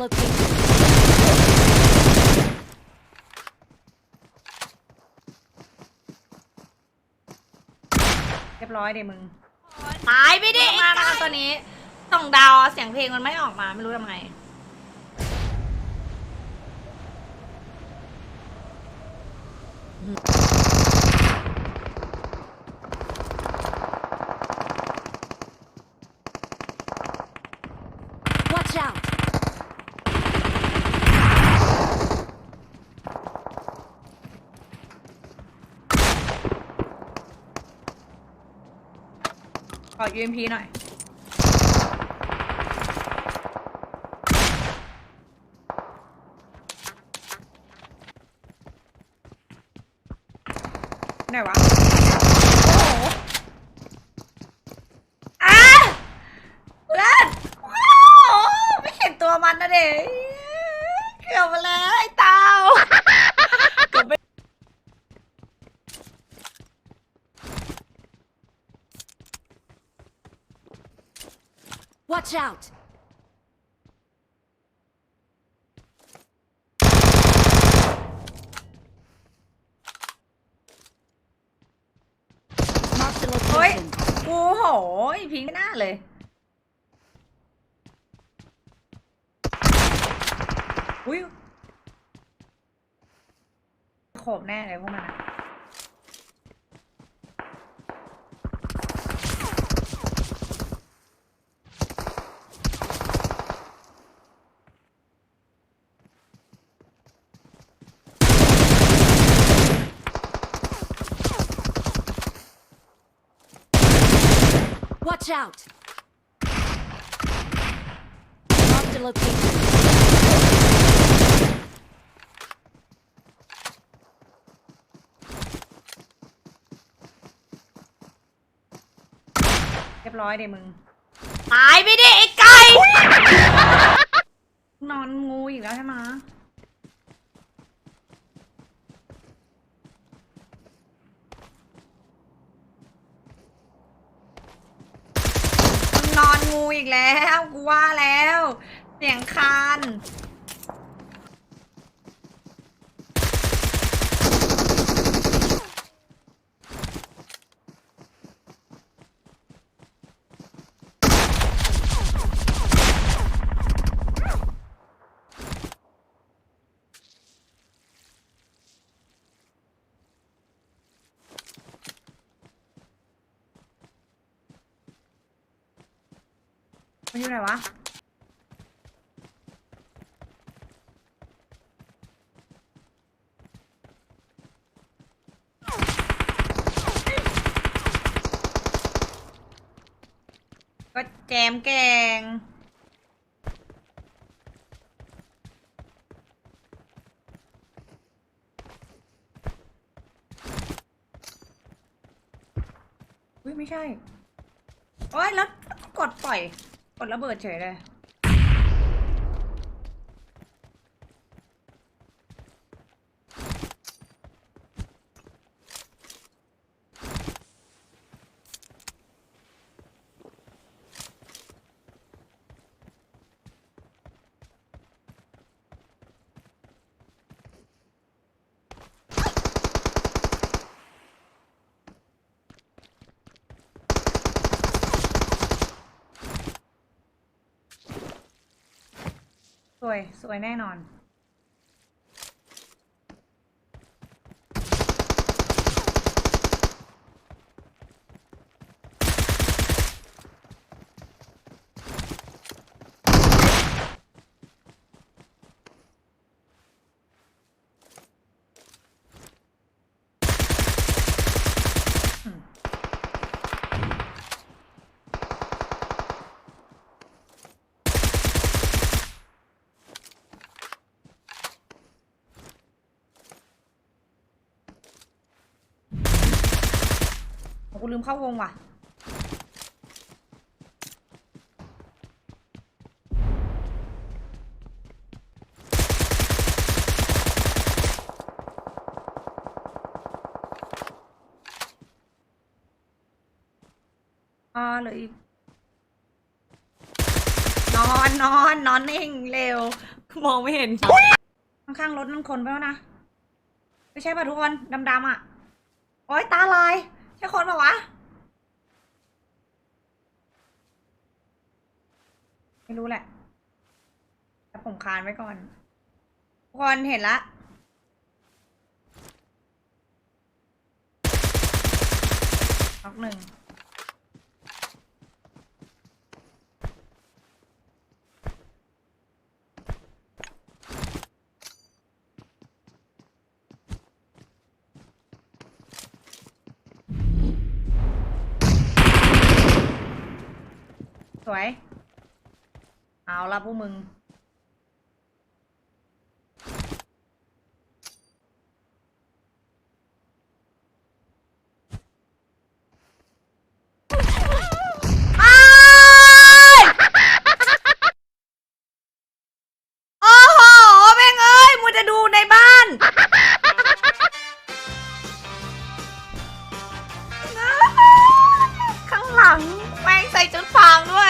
location. เรียบร้อยเดมึงตายไปดิมามาตัวนี้ส่งดาวเสียงเพลงมันไม่ออกมาไม่รู้ทำไง Watch out! ขอ UMP หน่อย ไหนวะ โอ้โหอะเพื่อนว้าวไม่เห็นตัวมันนะเด็กเกือบมาแล้วไอ้เตาเกือบไป Watch out! Mark the เฮ้ยกูโหยพิงไม่น่าเลย อุ้ยโขบแน่เลยพวกมันอะ Watch out! Mark the location. เรียบร้อยเดมึง ตายไปดิไอ้ไก่ นอนงูอีกแล้วใช่ไหมะนอน งูอีกแล้ว กูว่าแล้ว เสียงคาน อยู่ไหนวะ ก็แจมแกง อุ้ยไม่ใช่ โอ้ยแล้วกดปล่อย กดระเบิดเฉยเลย สวย สวยแน่นอน ลืมเข้าวงว่ะ อ่าเหลืออีกน้องอนนอนนอนนิ่งเร็ว มองไม่เห็น ข้างๆรถนั่นคนไปแล้วนะ ไม่ใช่ป่ะทุกคน ดำๆอะ โอ๊ย ตาลาย ใช่คนปะวะ ไม่รู้แหละแต่ผมคานไว้ก่อนทุกคนเห็นละ น็อกหนึ่ง สวย เอาละพวกมึง โอ้โหแม่งเอ้ยมัวจะดูในบ้าน ข้างหลัง แม่งใส่ชุดฟางด้วย